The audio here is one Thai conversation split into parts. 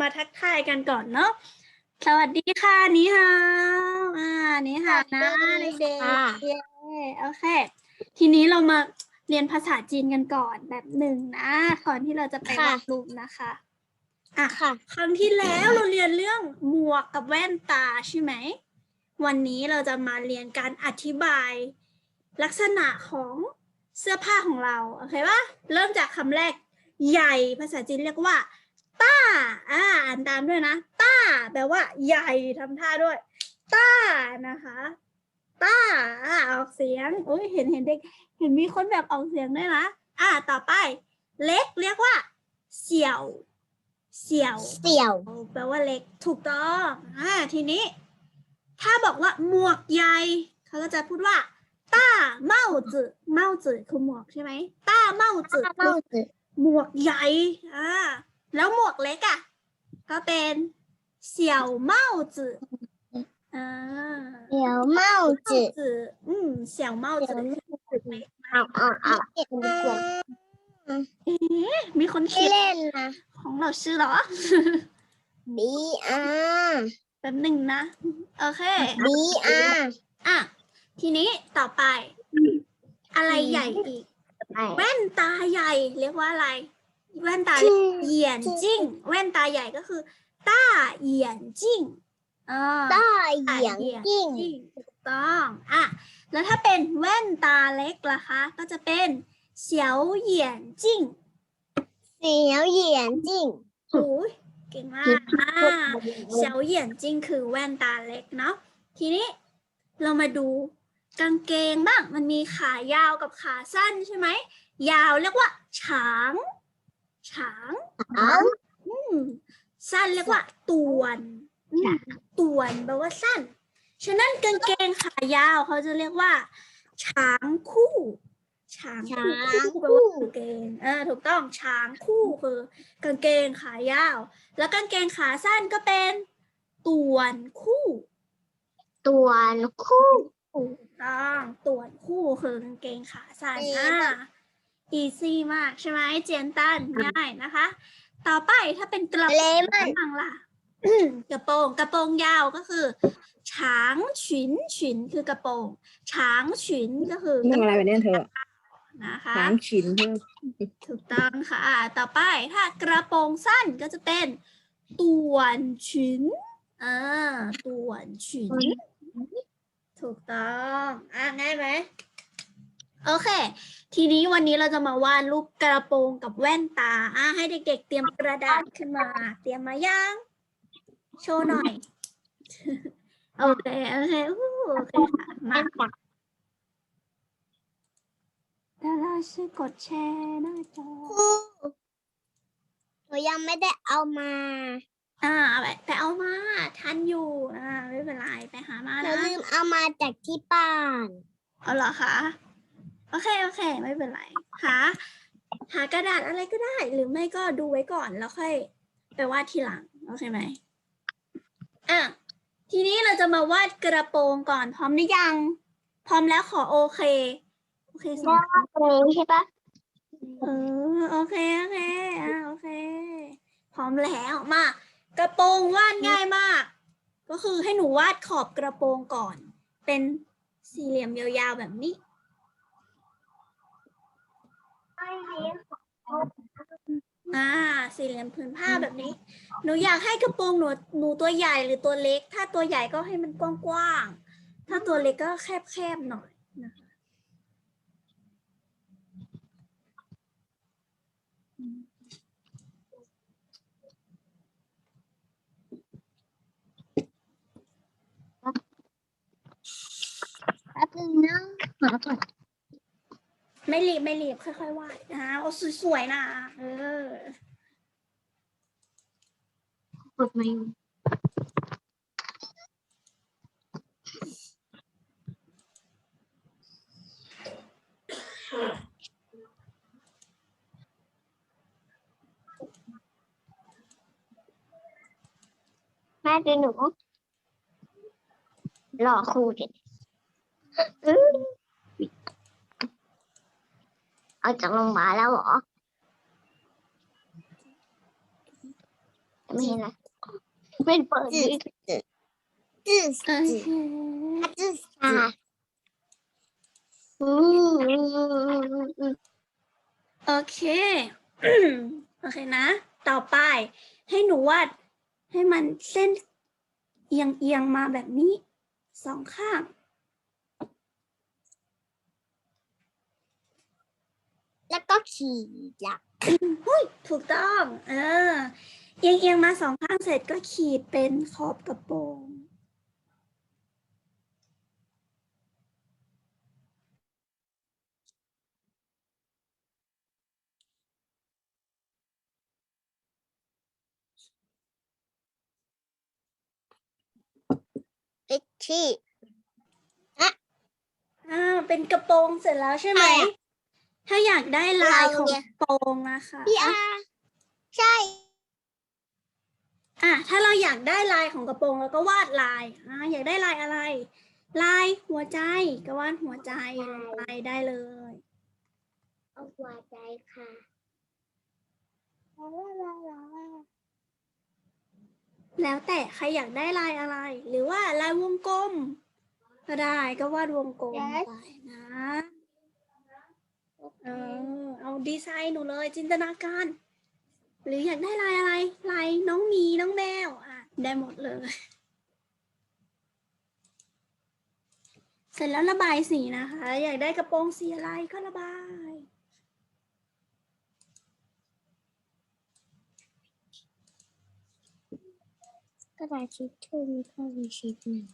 มาทักทายกันก่อนเนาะสวัสดีค่ะนี่ฮาวอ่านี่ฮาวนะสวัสดีเด็กค่ะๆเย้โอเค ทีนี้เรามาเรียนภาษาจีนกันก่อนแบบหนึ่งนะก่อนที่เราจะไปค่ะวาดรูปนะคะอะค่ะ ครั้งที่แล้วเราเรียนเรื่องหมวกกับแว่นตาใช่ไหม วันนี้เราจะมาเรียนการอธิบายลักษณะของเสื้อผ้าของเรา โอเคปะเริ่มจากคำแรกใหญ่ภาษาจีนเรียกว่า ต้าอ่าอ่านตามด้วยนะ ต้า แปลว่า ใหญ่ทำท่าด้วย ต้านะคะ ต้าอ่าออกเสียงโอ้ยเห็นเห็นเด็ก เห็นมีคนแบบออกเสียงด้วยนะอ่า ต่อไป เล็กเรียกว่า เสี่ยว เสี่ยว เสี่ยว แปลว่าเล็กถูกต้องอ่าทีนี้ ถ้าบอกว่าหมวกใหญ่เขาก็จะพูดว่า ต้าเมาจือเมาจือคือหมวกใช่ไหมต้าเมาจือเมาจือหมวกใหญ่อ่า แล้วหมวกเล็กอะ ก็เป็นเสี่ยวเมาจืออ่าเสี่ยวเมาจือจืออืมเสี่ยวเมาจือเอาเอาเอาเอ็ดดีกว่ามีคนไม่เขียนเล่นนะของเราชื่อเหรอ บีอาแป๊บหนึ่งนะ โอเค บีอาอะ ทีนี้ต่อไป อะไรใหญ่อีกแว่นตาใหญ่เรียกว่าอะไร แว่นตาเหยียนจิ้งแว่นตาใหญ่ก็คือ ต้าเหยียนจิ้งอ่าต้าเหยียงจิ้งถูกต้องอะแล้วถ้าเป็นแว่นตาเล็กล่ะคะ ก็จะเป็นเฉียวเหยียนจิ้งเสียวเหยียนจิ้งโอ้ยเก่งมากอ่าเฉียวเหยียนจิ้งคือแว่นตาเล็กเนาะทีนี้เรามาดูกางเกงบ้างมันมีขายาวกับขาสั้นใช่ไหมยาวเรียกว่าฉาง ฉางเอาอืมสั้นเรียกว่าตวนอืมตวนแปลว่าสั้น ฉะนั้นกางเกงขายาวเขาจะเรียกว่า ช้างคู่ ช้างคู่คู่ แปลว่ากางเกงเออถูกต้องช้างคู่คือ กางเกงขายาว แล้วกางเกงขาสั้นก็เป็นตวนคู่ ตัวนคู่ ถูกต้องตวนคู่คือกางเกงขาสั้นเอ๊ะ อ่า อีซี่มากใช่ไหมเจียนตันง่ายนะคะ ต่อไปถ้าเป็นกระโปเลรงมันบ้างล่ะกระโปรงกระโปรงยาวก็คือช้างฉุนฉุนคือกระโปรงช้างฉุนก็คือมึงอะไรแบบนี้เธอนะคะสามชิ้นเธอถูกต้องค่ะ ต่อไปถ้ากระโปรงสั้นก็จะเป็นต่วนฉุนอ่าต่วนฉุนถูกต้อง อะง่ายไหม โอเค ทีนี้วันนี้เราจะมาวาดรูปกระโปรงกับแว่นตาอะให้เด็ก ๆ เตรียมกระดาษขึ้นมา เตรียมมายัง โชว์หน่อย โอเค โอเคอู้โอเคค่ะ มาแต่เราช่วยกดแชร์หน้าจอคู่หนูยังไม่ได้เอามา อ่าไปไปเอามา ทันอยู่ อ่า ไม่เป็นไร ไปหามาหนูนะลืมเอามาจากที่บ้าน เอาเหรอคะ โอเคโอเค ไม่เป็นไรหาหากระดาษอะไรก็ได้ หรือไม่ก็ดูไว้ก่อนแล้วค่อยไปวาดทีหลังโอเคไหมอะทีนี้เราจะมาวาดกระโปรงก่อนพร้อมหรือยัง พร้อมแล้วขอโอเคโอเคสองเลยใช่ปะเออโอเคโอเคอะโอเค พร้อมแล้วมากระโปรงวาดง่ายมาก ก็คือให้หนูวาดขอบกระโปรงก่อน เป็นสี่เหลี่ยมยาวๆแบบนี้ อ่าสี่เหลี่ยมผืนผ้าแบบนี้ หนูอยากให้กระโปรงหนูหนูตัวใหญ่หรือตัวเล็ก ถ้าตัวใหญ่ก็ให้มันกว้างๆ ถ้าตัวเล็กก็แคบๆหน่อยนะคะอืมแป๊บนึงนะหาก่อน ไม่รีบไม่รีบค่อยๆวาดนะเอาสวยๆนะเออกดไม่แม่ดูหนูหล่อครูดิอื้อ เอาจากโรงพยาบาลแล้วเหรอไม่เห็นนะเป็นเปิดจืดจืดจืดโอเคจืดอะโอเค โอเคนะ ต่อไป ให้หนูวาดให้มันเส้นเอียงเอียงมาแบบนี้ สองข้าง แล้วก็ขี่หลักหุ้ยถูกต้อง เออ เอียงเอียงๆมาสองข้างเสร็จก็ขีดเป็นขอบกระโปรงไปที่อ่าเป็นกระโปรงเสร็จแล้วใช่ไหมใช่อะ ถ้าอยากได้ลายของกระโปรงนะคะพี่อาใช่ อะถ้าเราอยากได้ลายของกระโปรงเราก็วาดลายอ่าอยากได้ลายอะไร ลายหัวใจก็วาดหัวใจลงไปได้เลยเอาหัวใจค่ะแล้วแต่ใครอยากได้ลายอะไร หรือว่าลายวงกลม ก็ได้ก็วาดวงกลม Yes ไปนะ เออเอาดีไซน์หนูเลยจินตนาการ หรืออยากได้ลายอะไรลายน้องหมีน้องแมวอะได้หมดเลย เสร็จแล้วระบายสีนะคะ อยากได้กระโปรงสีอะไรก็ระบายกระดาษชิชชู่มีข้อวิชิตหนึ่ง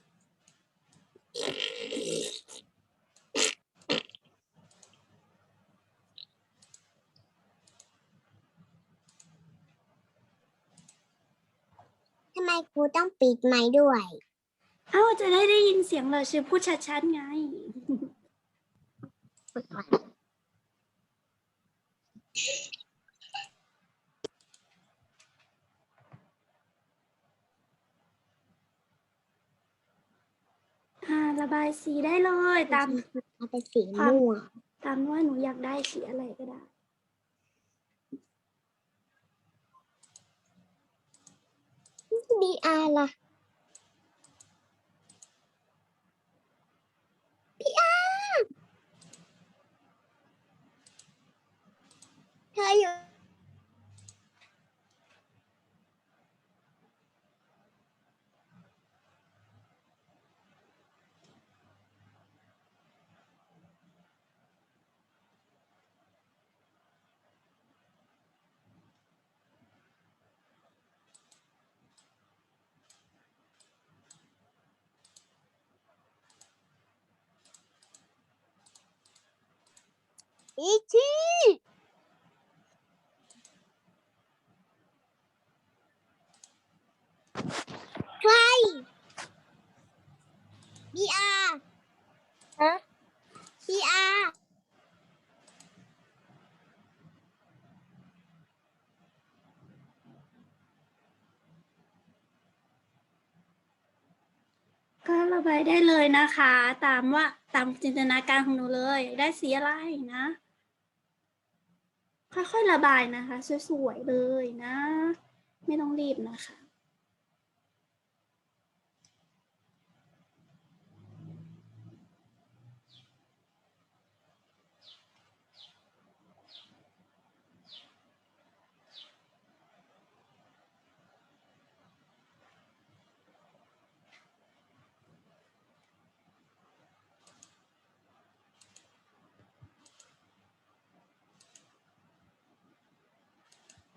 ทำไม ครูต้องปิดไม้ด้วย เอ้าจะได้ได้ยินเสียงเลยชื่อพูดชัดๆไง อ่า ระบายสีได้เลยตาม เอาไปสีม่วง ตามว่าหนูอยากได้สีอะไรก็ได้ ดีอาร์ อาร์เธออยู่อีทีใครบีอาร์ฮะบีอาร์ก็ระบายได้เลยนะคะ ตามว่าตามจินตนาการของหนูเลยอยากได้สีอะไรนะ ค่อยๆระบายนะคะ สวยๆเลยนะ ไม่ต้องรีบนะคะ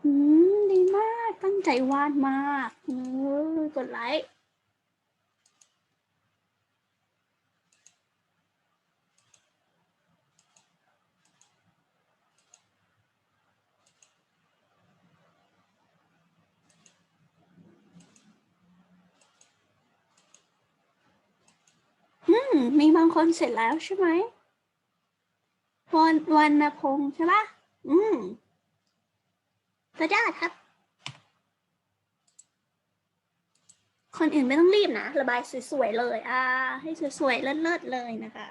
อืมดีมากตั้งใจวาดมากเออกดไลค์อืมมีบางคนเสร็จแล้วใช่ไหมวันวันนพงษ์ใช่ปะอืม สุดยอดครับ คนอื่นไม่ต้องรีบนะ ระบายสวยๆเลย อ่า ให้สวยๆเลิศๆเลยนะคะ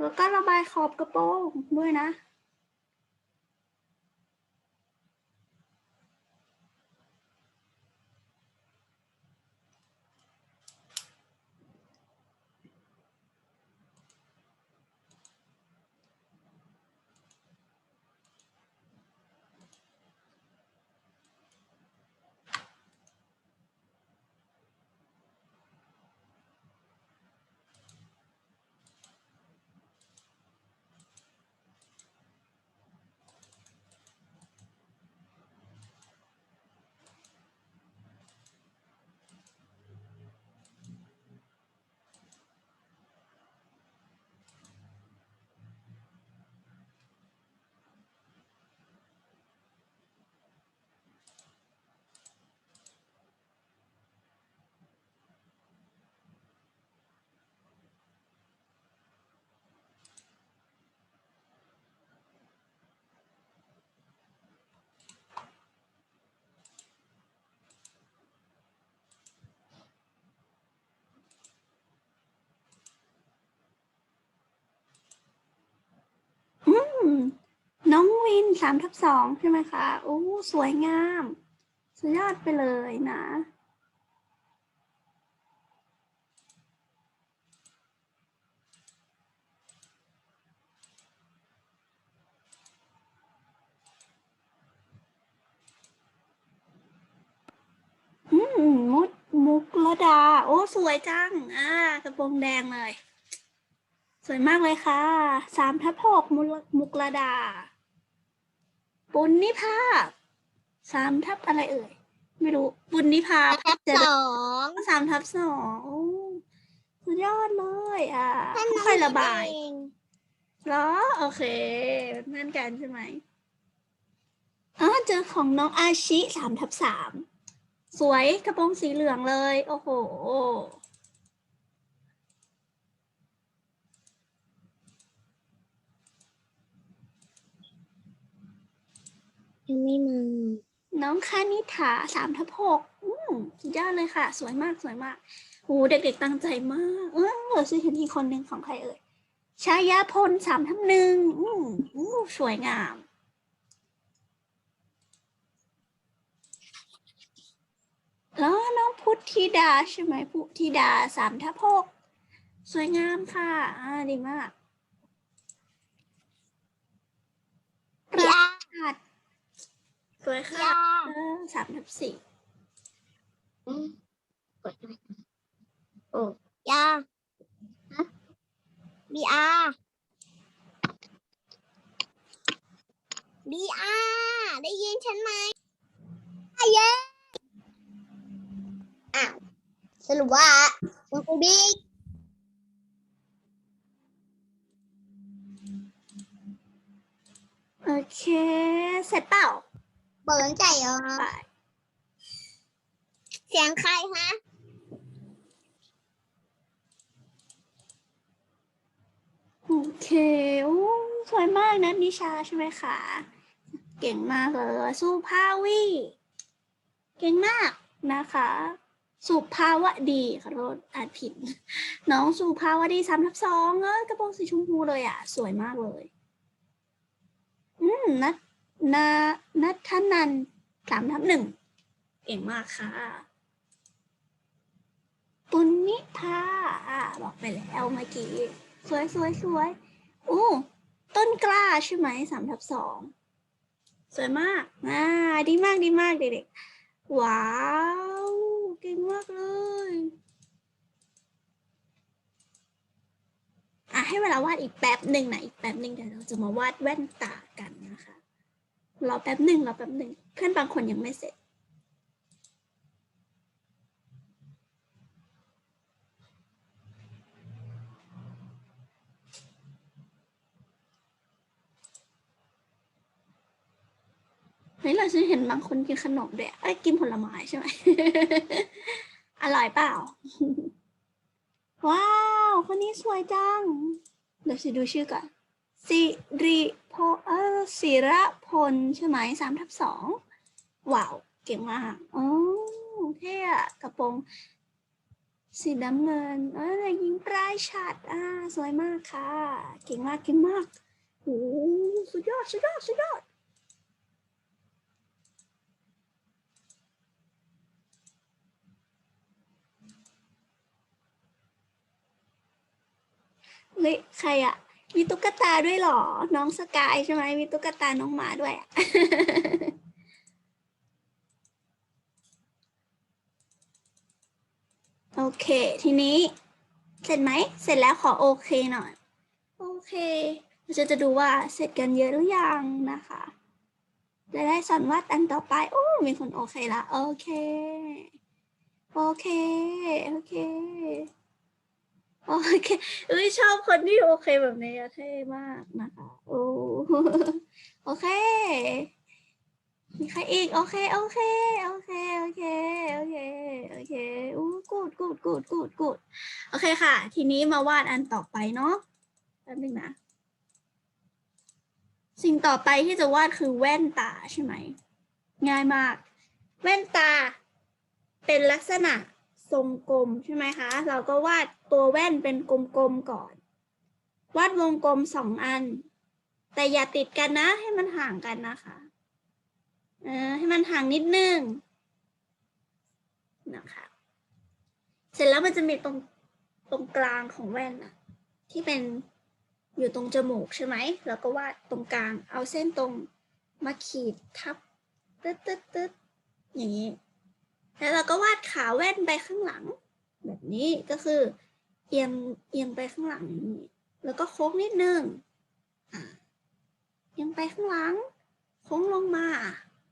แล้วก็ระบายขอบกระโปรงด้วยนะ วินสามทับสองใช่ไหมคะโอ้สวยงาม สุดยอดไปเลยนะอืมมุดมุกระดา โอ้ สวยจัง อ่ากระโปรงแดงเลย สวยมากเลยค่ะ สามทับหกมุลมุกระดา ปุณนิภาพสามทับอะไรเอ่ย ไม่รู้ปุณนิภาพทับเจสริญองสามทับสองโอ้สุดยอดเลยอ่าท่านน้องค่อยๆระบายเองเหรอ โอเคเป็นเพื่อนกันใช่ไหมอ๋อเจอของน้องอาชิสามทับสามสวยกระโปรงสีเหลืองเลย โอ้โห ยังไม่มา น้องคานิถาสามทับหกอืมสุดยอดเลยค่ะ สวยมากสวยมากโอ้เด็กๆตั้งใจมาก เออซื้อเห็นอีกคนหนึ่งของใครเอ่ยชายาพลสามทับหนึ่งอืมอู้สวยงามแล้วน้องพุทธิดาใช่ไหมพุทธิดาสามทับหกสวยงามค่ะ อ่าดีมากพี่อาขาด สวยพี่ค่ะอาเออสามทับสี่อืมกดหน่อยโอ้ยาฮะบีอาบีอาได้ยินฉันไหมอะเย้อ้าวสรุปว่าคุณครูบิ๊กโอเค เสร็จเปล่า เปิดใจเหรอไปเสียงใครฮะโอเคโอ้สวยมากนะนิชาใช่ไหมคะ เก่งมากเลยสุภาวีเก่งมากนะคะ สุภาวะดีขอโทษอ่านผิด น้องสุภาวะดีสามทับสองเออกระโปรงสีชมพูเลยอะ สวยมากเลย อืมนัท นานัทนันสามทับหนึ่งเก่งมากค่ะ ปุณนิพาอะบอกไปแล้วเมื่อกี้ สวยสวยสวยโอ้ต้นกล้าใช่ไหมสามทับสองสวยมากอ่าดีมากดีมากเด็กๆ ว้าว เก่งมากเลยอะให้เวลาวาดอีกแป๊บหนึ่งนะอีกแป๊บหนึ่งเดี๋ยวเราจะมาวาดแว่นตากันนะคะ รอแป๊บหนึ่งรอแป๊บหนึ่งเพื่อนบางคนยังไม่เสร็จเฮ้ยเราฉันเห็นบางคนกินขนมด้วยเอ้ยกินผลไม้ใช่ไหม อร่อยเปล่า ว้าว คนนี้สวยจัง เดี๋ยวสิดูชื่อก่อนสิริ พลเออศิระพลใช่ไหมสามทับสองว้าวเก่งมากอ๋อเท่อะกระโปรงสีน้ำเงินเออยิงปลายฉัดอ่าสวยมากค่ะ เก่งมากเก่งมากโอ้สุดยอดสุดยอดสุดยอดเฮ้ยใครอะ มีตุ๊กตาด้วยหรอ น้องสกายใช่ไหมมีตุ๊กตาน้องหมาด้วย โอเค ทีนี้ เสร็จไหม เสร็จแล้วขอโอเคหน่อย โอเคเราจะจะดูว่าเสร็จกันเยอะหรือยังนะคะจะได้สอนวาดอันต่อไป โอ้ มีคนโอเคละ โอเค โอเค โอเค โอเคเอ้ยชอบคนที่โอเคแบบนี้เท่มากนะคะโอ้โอเค มีใครอีก โอเค โอเค โอเค โอเค โอเค โอเคอู้กูดกูดกูดกูดกูดโอเคค่ะ ทีนี้มาวาดอันต่อไปเนาะแป๊บนึงนะ สิ่งต่อไปที่จะวาดคือแว่นตาใช่ไหม ง่ายมาก แว่นตา เป็นลักษณะ ทรงกลมใช่ไหมคะ เราก็วาดตัวแว่นเป็นกลมๆก่อน วาดวงกลมสองอัน แต่อย่าติดกันนะ ให้มันห่างกันนะคะเออให้มันห่างนิดนึงนะคะ เสร็จแล้วมันจะมีตรงตรงกลางของแว่นอะที่เป็นอยู่ตรงจมูกใช่ไหม แล้วก็วาดตรงกลาง เอาเส้นตรงมาขีดทับตึ๊ดตึ๊ดตึ๊ดอย่างนี้ แล้วเราก็วาดขาแว่นไปข้างหลัง แบบนี้ก็คือเอียงเอียงไปข้างหลังอย่างนี้ แล้วก็โค้งนิดนึงเอียงไปข้างหลัง โค้งลงมา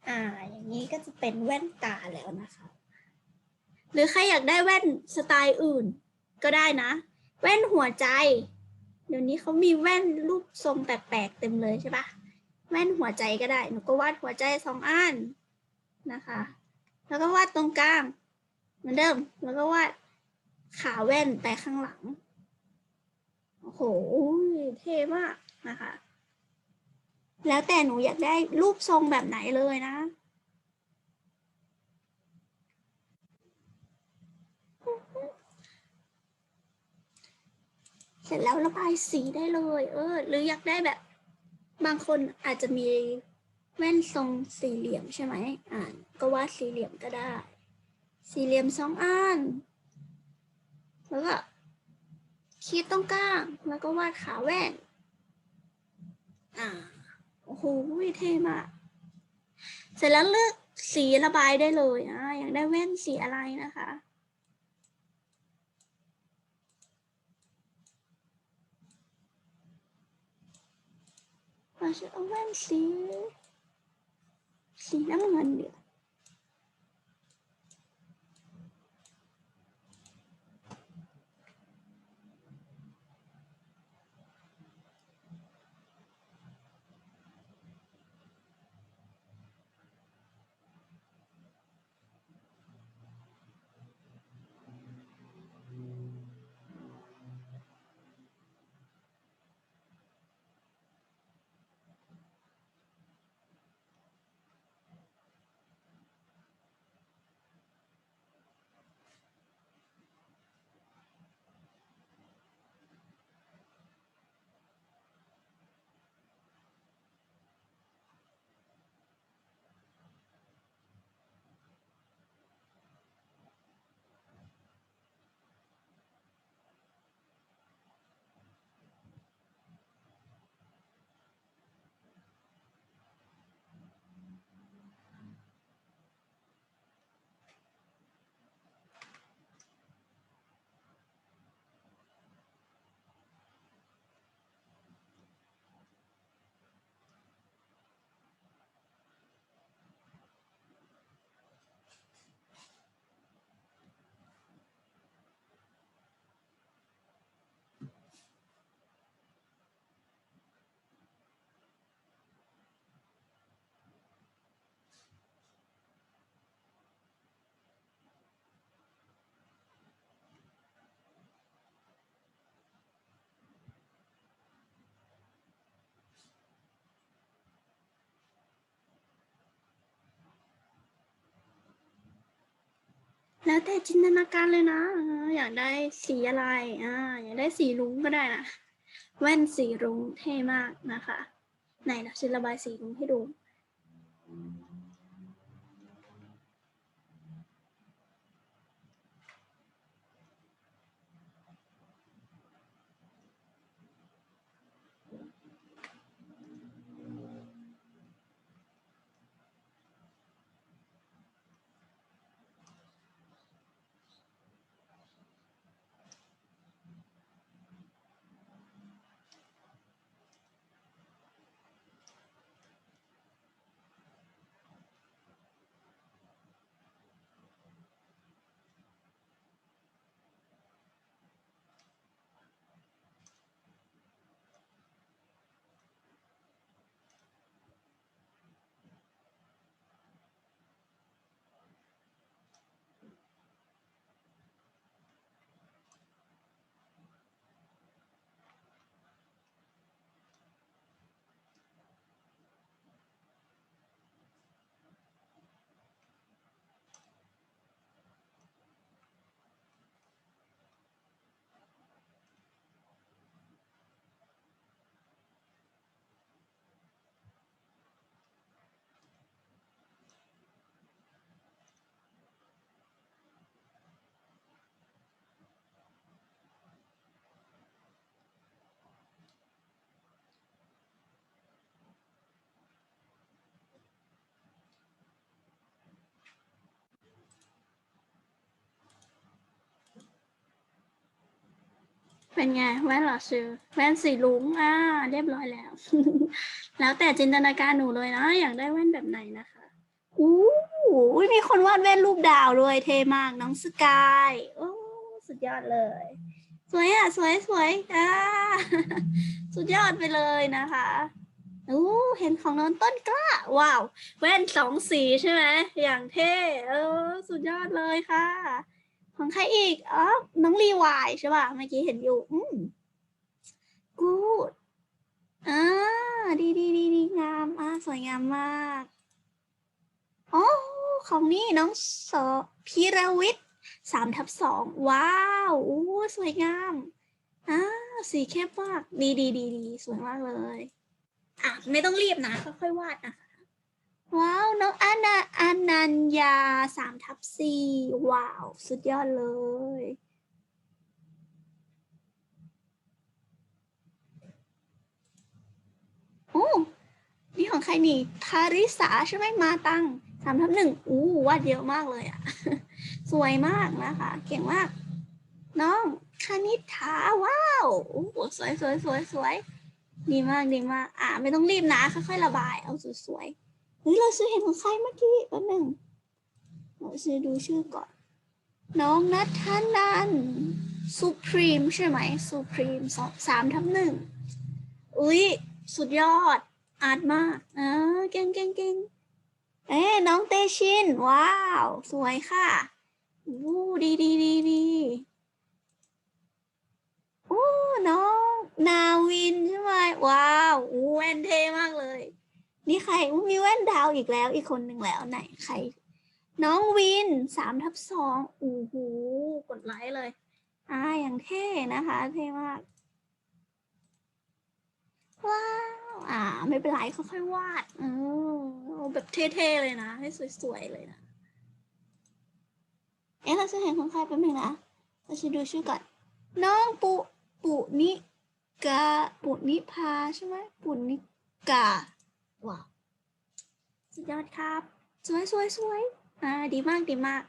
อ่า อย่างนี้ก็จะเป็นแว่นตาแล้วนะคะ หรือใครอยากได้แว่นสไตล์อื่น ก็ได้นะ แว่นหัวใจ เดี๋ยวนี้เขามีแว่นรูปทรงแปลกๆเต็มเลยใช่ปะแว่นหัวใจก็ได้ หนูก็วาดหัวใจสองอันนะคะ แล้วก็วาดตรงกลางเหมือนเดิม แล้วก็วาดขาแว่นไปข้างหลัง โอ้โห เท่มากนะคะ แล้วแต่หนูอยากได้รูปทรงแบบไหนเลยนะ เสร็จแล้วระบายสีได้เลย เออ หรืออยากได้แบบ บางคนอาจจะมี แว่นทรงสี่เหลี่ยมใช่ไหมอ่านก็วาดสี่เหลี่ยมก็ได้ สี่เหลี่ยมสองอันแล้วก็ขีดตรงกลางแล้วก็วาดขาแว่น อ่าโอ้โหเท่มากเสร็จแล้วเลือกสีระบายได้เลยอ่าอยากได้แว่นสีอะไรนะคะเราจะเอาแว่นสี สีน้ำเงิ แล้วแต่จินตนาการเลยนะอออยากได้สีอะไรอ่าอยากได้สีรุ้งก็ได้นะแว่นสีรุ้งเท่มากนะคะ ไหนเราจะระบายสีรุ้งให้ดู เป็นไงแว่นหรอชื่อแว่นสีลุงอ่าเรียบร้อยแล้ว แล้วแต่จินตนาการหนูเลยนะ อยากได้แว่นแบบไหนนะคะอู้หูมีคนวาดแว่นรูปดาวด้วยเท่มากน้องสกายโอ้สุดยอดเลย สวยอะ สวยสวยอ่าสุดยอดไปเลยนะคะอู้เห็นของน้องต้นกล้า ว้าว แว่นสองสีใช่ไหมอย่างเท่เออ สุดยอดเลยค่ะ ของใครอีกอ๋อน้องรีวายใช่ป่ะ เมื่อกี้เห็นอยู่ อืมกูดอ่าดีดีดีดีงามอ่าสวยงามมากอ๋อของนี่น้องสอพีรวิทย์สามทับสองว้าวอู้สวยงามอ่าสีเข้มมาก ดีดีดีดีสวยมากเลย อะ ไม่ต้องรีบนะ ค่อยๆวาดนะคะ ว้าว น้องอานาอานัญญาสามทับสี่ว้าว สุดยอดเลย โอ้ นี่ของใครนี่ทาริสาใช่ไหมมาตังสามทับหนึ่งอู้วาดเยอะมากเลยอะสวยมากนะคะ เก่งมาก น้องคณิษฐาว้าวโอ้สวยสวยสวยสวยดีมากดีมาก อ่าไม่ต้องรีบนะ ค่อยๆระบาย เอาสวยๆ ฮ้ยเราซื้อเห็นของใครเมื่อกี้แป๊บหนึ่งเราซื้อดูชื่อก่อน น้องนัทนันสุพรีมใช่ไหมสุพรีมสองสามทับหนึ่งอุ้ยสุดยอด อาร์ตมากอ่าเก่งเก่งเก่งเอ้น้องเตชิน ว้าว สวยค่ะอู้ดีดีดีดีโอ้น้อง นาวินใช่ไหมว้าวอู้แวนเทมากเลย นี่ใครมีแว่นดาวอีกแล้วอีกคนหนึ่งแล้วไหนใคร น้องวินสามทับสองโอ้โหกดไลค์เลย อ่าอย่างเท่นะคะเท่มากว้าวอ่า ไม่เป็นไรค่อยๆวาดเออเอแบบเท่ๆเลยนะ ให้สวยๆเลยนะ เอ๊ะเราจะเห็นของใครแป๊บนึงนะเราจะดูชื่อก่อน น้องปุปุนิกาปุนิพาใช่ไหมปุนิกา ว้าว สุดยอดครับ สวยสวยสวยอ่าดีมากดีมาก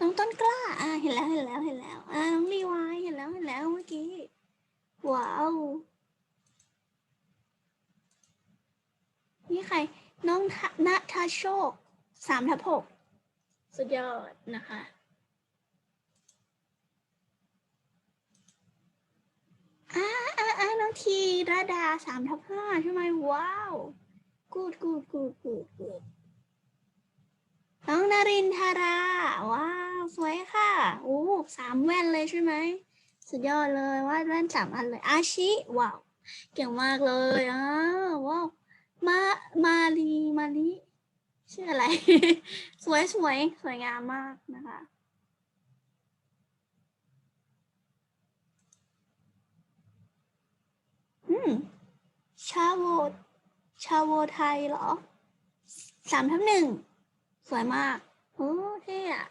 น้องต้นกล้า อ่า เห็นแล้วเห็นแล้วเห็นแล้ว อ่า น้องรีวายเห็นแล้วเห็นแล้วเมื่อกี้ ว้าว นี่ใคร น้องณทาโชคสามทับหกสุดยอดนะคะ อ่าอ่าอ่าน้องทีระดาสามทับห้าใช่ไหมว้าว กูดกูดกูดกูดกูดน้องนารินทารา ว้าว สวยค่ะโอ้สามแว่นเลยใช่ไหม สุดยอดเลยวาดแว่นสามอันเลย อาชิ ว้าว เก่งมากเลยอ่าว้าว มา มาลี มาลีชื่ออะไร สวยสวยสวยงามมากนะคะ อืม ชาโว ชาโวไทยเหรอ สามทับหนึ่ง สวยมาก โอ้เท่อะ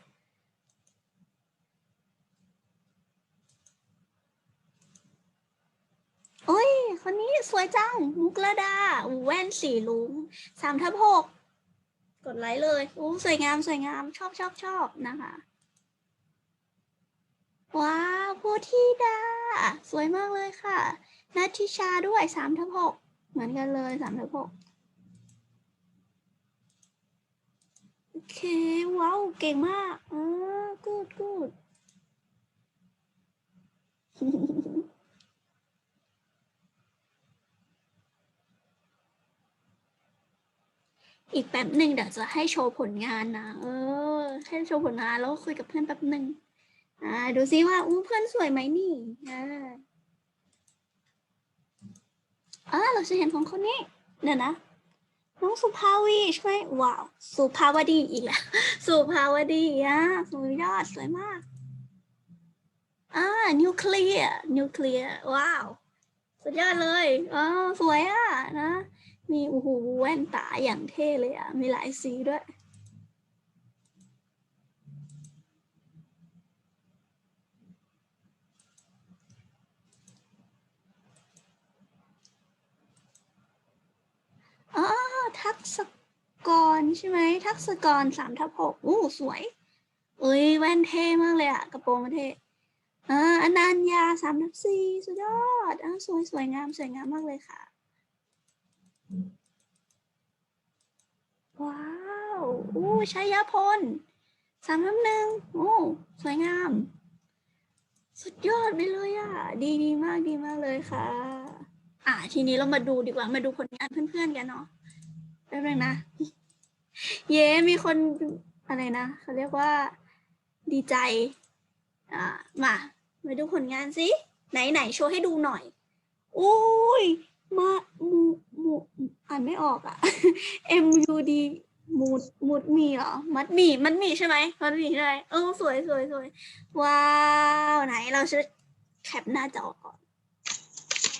โอ้ย คนนี้สวยจัง มุกระดาอู้แว่นสีลุง สามทับหก กดไลค์เลยอู้สวยงาม สวยงาม ชอบชอบชอบนะคะ ว้าวโพธิดา สวยมากเลยค่ะ นัทิชาด้วยสามทับหกเหมือนกันเลยสามทับหกโอเค ว้าว เก่งมากเออกูดกูดอีกแป๊บหนึ่งเดี๋ยวจะให้โชว์ผลงานนะ เออ ให้โชว์ผลงานแล้วคุยกับเพื่อนแป๊บหนึ่งอ่า ดูซิว่าอู้เพื่อนสวยไหมนี่อ่า อ่าเราจะเห็นของคนนี้เดี๋ยวนะ น้องสุภาวีใช่ไหมว้าว สุภาวดีอีกแล้ว สุภาวดีอะสุดยอดสวยมาก อ่า นิวเคลียร์ นิวเคลียร์ ว้าว สุดยอดเลยอ๋อสวยอะนะ มีโอ้โหแว่นตาอย่างเท่เลยอะ มีหลายสีด้วย อ๋อ ทักษกรใช่ไหมทักษกรสามทับหกอู้สวยเอ้ยแว่นเท่มากเลยอะกระโปรงเท่อ่าอนัญญาสามทับสี่สุดยอดอ่าสวยสวยงามสวยงามมากเลยค่ะ ว้าวอู้ชัยพลสามทับหนึ่งโอ้สวยงาม สุดยอดไปเลยอะดีดีมากดีมากเลยค่ะ อ่าทีนี้เรามาดูดีกว่ามาดูผลงานเพื่อนๆกันเนาะ แป๊บนึงนะ เย้มีคนอะไรนะเขาเรียกว่าดีใจ อ่า มามาดูผลงานสิ ไหนไหนโชว์ให้ดูหน่อย อุ้ยมามูมูอ่านไม่ออกอะ M U D มูดมูดมีเหรอ มัดมีมันหมีใช่ไหมมัดมีใช่ไหมเออสวยสวยสวยว้าว ไหนเราจะแคปหน้าจอก่อน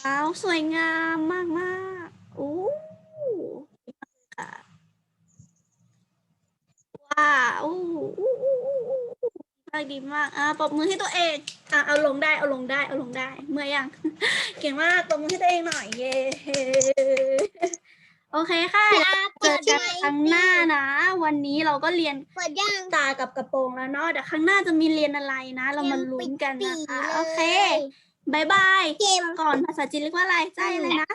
ว้าว สวยงามมากมากโอ้ค่ะ ว้าวอู้อู้อู้อู้อู้มากดีมากอ่าปรบมือให้ตัวเองอ่าเอาลงได้เอาลงได้เอาลงได้ เมื่อยยัง เก่งมากปรบมือให้ตัวเองหน่อยเย้โอเคค่ะยาเจอกันครั้งหน้านะ วันนี้เราก็เรียนเปิดย่างตากับกระโปรงแล้วเนาะเดี๋ยวครั้งหน้าจะมีเรียนอะไรนะ เรามาลุ้นกันนะคะโอเคบายบายเกมก่อนภาษาจีนเรียกว่าอะไรใจเลยนะ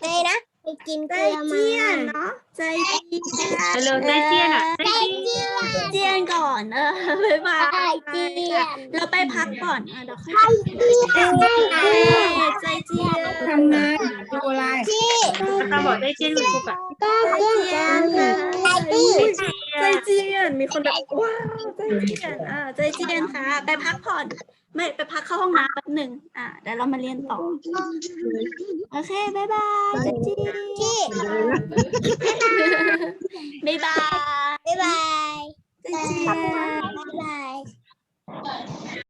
เลยนะไป กินใจเกลือมาเจียนเนาะใจเจียนเร็วๆใจเจียนอะใจใจเจียนเจียนเจียนก่อนเออบ๊ายบายใจเจียนเราไปพักก่อนอะเดี๋ยวค่อยใจเจียนเอ้ยใจเจียนทำงานดูอะไรที่ตาบอกใจเจียนคุณครูปะก็ใจเจียเจียนนใจค่ะเจียนใจเจียนมีคนแบบว้าวใจเจียนอ่าใจเจียนค่ะ ไปพักผ่อน ไม่ไปพักเข้าห้องน้ำแป๊บหนึ่งอ่าเดี๋ยวเรามาเรียนต่อ โอเคบายบายใจเจียนที่บายบายบ๊ายบายใจเจียนบ๊ายบาย